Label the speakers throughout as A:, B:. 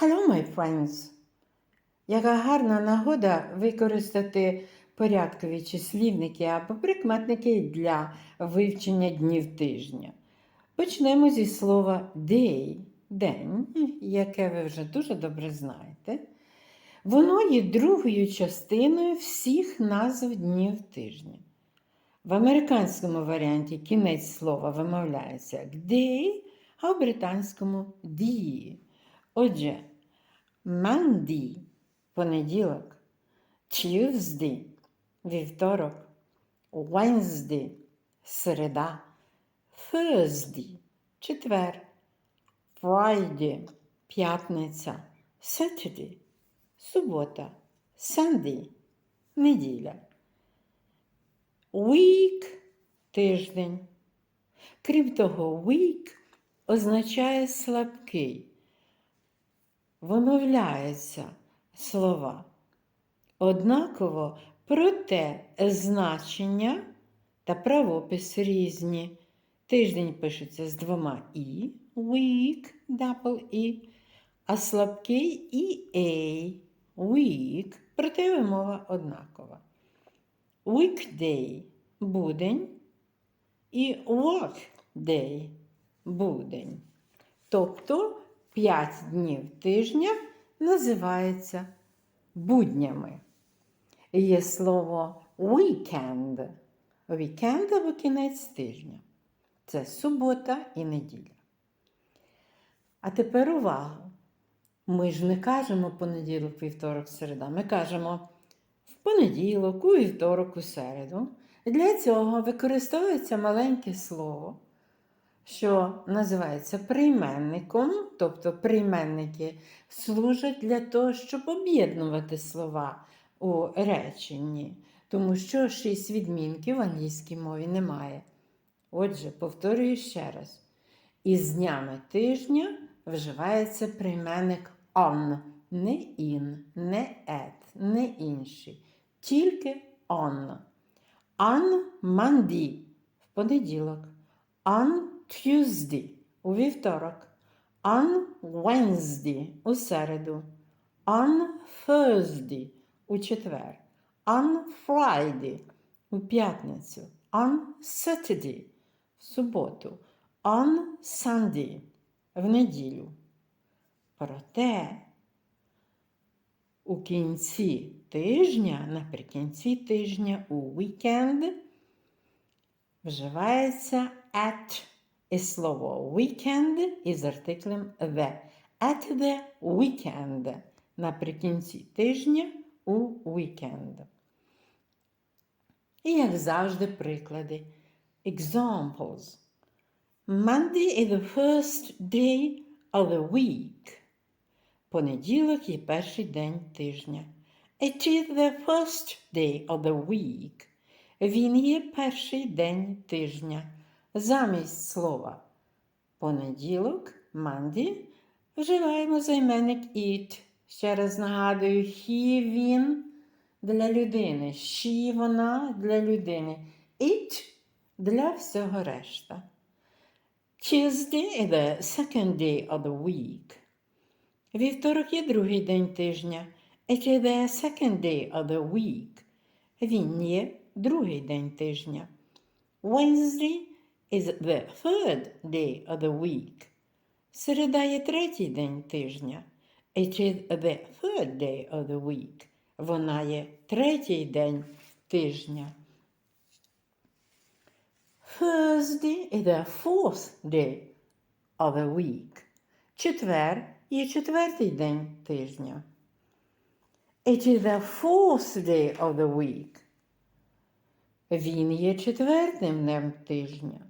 A: Hello, my friends! Яка гарна нагода використати порядкові числівники або прикметники для вивчення днів тижня. Почнемо зі слова day день, яке ви вже дуже добре знаєте. Воно є другою частиною всіх назв днів тижня. В американському варіанті кінець слова вимовляється day, а в британському die. Отже, Monday – понеділок, Tuesday – вівторок, Wednesday – середа, Thursday – четвер, Friday – п'ятниця, Saturday – субота, Sunday – неділя. Week – тиждень. Крім того, week означає слабкий. Вимовляються слова. Однаково, проте значення та правопис різні. Тиждень пишеться з двома і, week, double і, а слабкий і a, week, проте вимова однакова. Weekday – будень і workday – будень. Тобто 5 днів тижня називається буднями. Є слово weekend. Weekend або кінець тижня. Це субота і неділя. А тепер увага! Ми ж не кажемо понеділок, вівторок, середа. Ми кажемо в понеділок, у вівторок, у середу. Для цього використовується маленьке слово що називається прийменником, тобто прийменники служать для того, щоб об'єднувати слова у реченні, тому що шість відмінків в англійській мові немає. Отже, повторюю ще раз: із днями тижня вживається прийменник on, не in, не at, не інший, тільки on. On Monday в понеділок. On Tuesday у вівторок, on Wednesday у середу, on Thursday у четвер, on Friday у п'ятницю, on Saturday в суботу, on Sunday в неділю. Проте у кінці тижня, наприкінці тижня, у weekend вживається at і слово weekend із артиклем the. At the weekend. Наприкінці тижня у weekend. І, як завжди, приклади. Examples. Monday is the first day of the week. Понеділок є перший день тижня. It is the first day of the week. Він є перший день тижня. Замість слова понеділок, манді, вживаємо займенник it. Ще раз нагадую, he, він для людини, she, вона для людини. It для всього решта. Tuesday the second day of the week. Вівторок є другий день тижня. It is the second day of the week. Він є другий день тижня. Wednesday is the third day of the week. Середа є третій день тижня. It is the third day of the week. Вона є третій день тижня. Thursday is the fourth day of the week. Четвер є четвертий день тижня. It is the fourth day of the week. Він є четвертим днем тижня.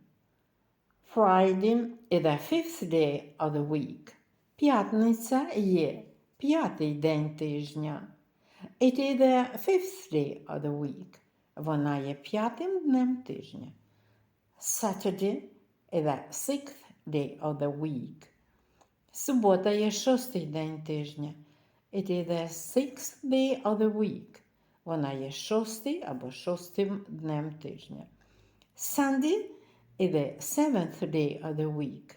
A: Friday is the fifth day of the week. П'ятниця є п'ятий день тижня. It is the fifth day of the week. Вона є п'ятим днем тижня. Saturday is the sixth day of the week. Субота є шостий день тижня. It is the sixth day of the week. Вона є шостий або шостим днем тижня. Sunday is the seventh day of the week.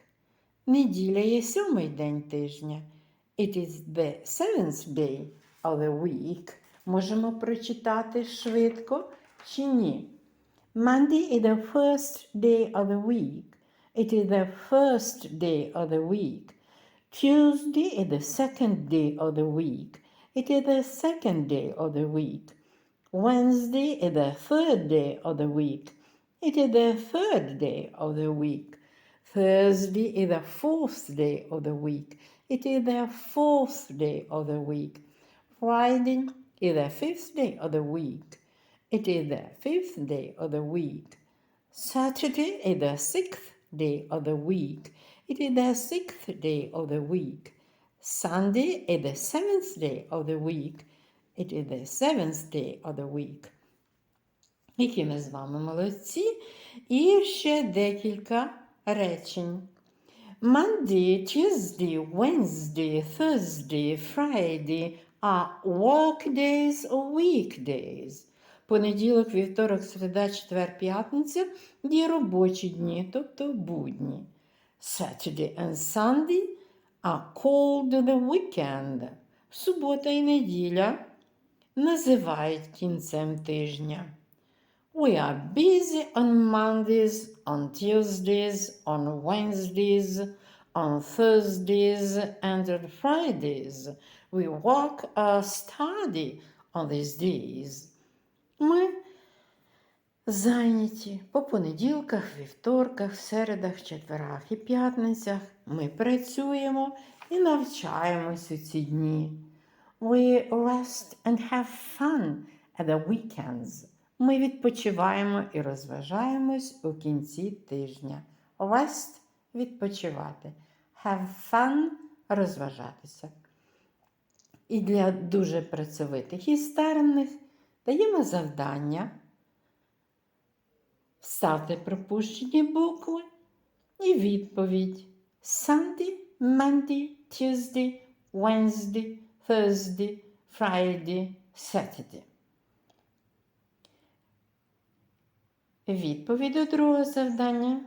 A: Неділя є сьомий день тижня. It is the seventh day of the week. Можемо прочитати швидко чи ні? Monday is the first day of the week. It is the first day of the week. Tuesday is the second day of the week. It is the second day of the week. Wednesday is the third day of the week. It is the third day of the week. Thursday is the fourth day of the week. It is the fourth day of the week. Friday is the fifth day of the week. It is the fifth day of the week. Saturday is the sixth day of the week. It is the sixth day of the week. Sunday is the seventh day of the week. It is the seventh day of the week. Які ми з вами молодці. І ще декілька речень. Monday, Tuesday, Wednesday, Thursday, Friday are work days or weekdays. Понеділок, вівторок, середа, четвер, п'ятниця є робочі дні, тобто будні. Saturday and Sunday are called the weekend. Субота і неділя називають кінцем тижня. We are busy on Mondays, on Tuesdays, on Wednesdays, on Thursdays, and on Fridays. We work or study on these days. Ми зайняті по понеділках, вівторках, середах, четверах і п'ятницях. Ми працюємо і навчаємось у ці дні. We rest and have fun at the weekends. Ми відпочиваємо і розважаємось у кінці тижня. Rest – відпочивати. Have fun – розважатися. І для дуже працьовитих і старанних даємо завдання вставте пропущені букви і відповідь Sunday, Monday, Tuesday, Wednesday, Thursday, Friday, Saturday. Відповідь до другого завдання.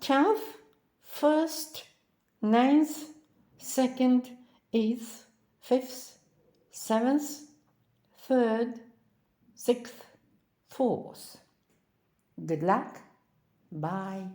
A: Tenth, first, ninth, second, eighth, fifth, seventh, third, sixth, fourth. Good luck. Bye.